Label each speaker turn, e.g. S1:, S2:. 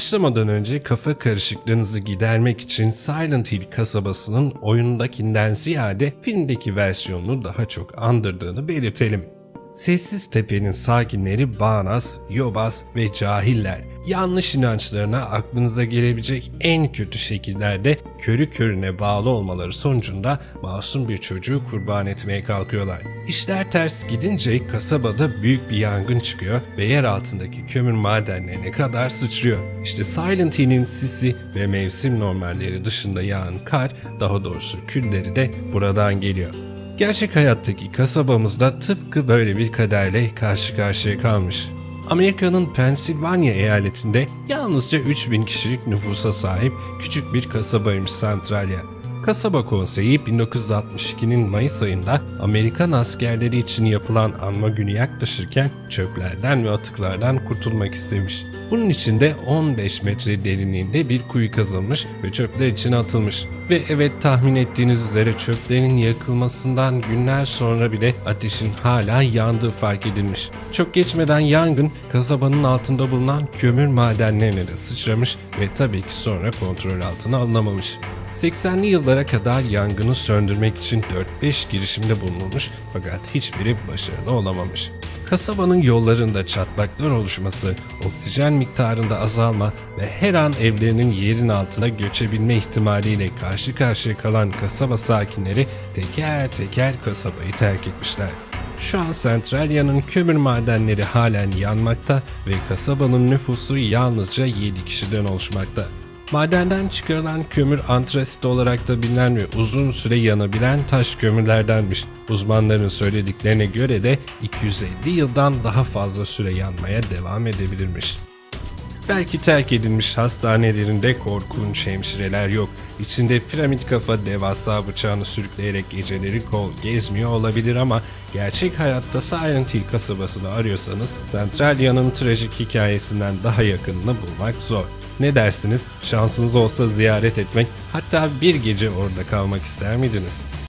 S1: Başlamadan önce kafa karışıklığınızı gidermek için Silent Hill kasabasının oyundakinden ziyade filmdeki versiyonunu daha çok andırdığını belirtelim. Sessiz Tepe'nin sakinleri bağnaz, yobaz ve cahiller. Yanlış inançlarına aklınıza gelebilecek en kötü şekillerde körü körüne bağlı olmaları sonucunda masum bir çocuğu kurban etmeye kalkıyorlar. İşler ters gidince kasabada büyük bir yangın çıkıyor ve yer altındaki kömür madenlerine kadar sıçrıyor. İşte Silent Hill'in sisi ve mevsim normalleri dışında yağan kar, daha doğrusu külleri de buradan geliyor. Gerçek hayattaki kasabamızda tıpkı böyle bir kaderle karşı karşıya kalmış. Amerika'nın Pensilvanya eyaletinde yalnızca 3000 kişilik nüfusa sahip küçük bir kasabaymış Centralia. Kasaba konseyi 1962'nin Mayıs ayında Amerikan askerleri için yapılan anma günü yaklaşırken çöplerden ve atıklardan kurtulmak istemiş. Bunun için de 15 metre derinliğinde bir kuyu kazılmış ve çöpler içine atılmış. Ve evet tahmin ettiğiniz üzere çöplerin yakılmasından günler sonra bile ateşin hala yandığı fark edilmiş. Çok geçmeden yangın kasabanın altında bulunan kömür madenlerine de sıçramış ve tabii ki sonra kontrol altına alınamamış. 80'li yıllara kadar yangını söndürmek için 4-5 girişimde bulunulmuş fakat hiçbiri başarılı olamamış. Kasabanın yollarında çatlaklar oluşması, oksijen miktarında azalma ve her an evlerinin yerin altına göçebilme ihtimaliyle karşı karşıya kalan kasaba sakinleri teker teker kasabayı terk etmişler. Şu an Centralia'nın kömür madenleri halen yanmakta ve kasabanın nüfusu yalnızca 7 kişiden oluşmakta. Madenden çıkarılan kömür antrasit olarak da bilinen ve uzun süre yanabilen taş kömürlerdenmiş. Uzmanların söylediklerine göre de 250 yıldan daha fazla süre yanmaya devam edebilirmiş. Belki terk edilmiş hastanelerinde korkunç hemşireler yok. İçinde piramit kafa devasa bıçağını sürükleyerek geceleri kol gezmiyor olabilir ama gerçek hayatta Silent Hill kasabasını arıyorsanız Centralia'nın trajik hikayesinden daha yakınını bulmak zor. Ne dersiniz? Şansınız olsa ziyaret etmek, hatta bir gece orada kalmak ister miydiniz?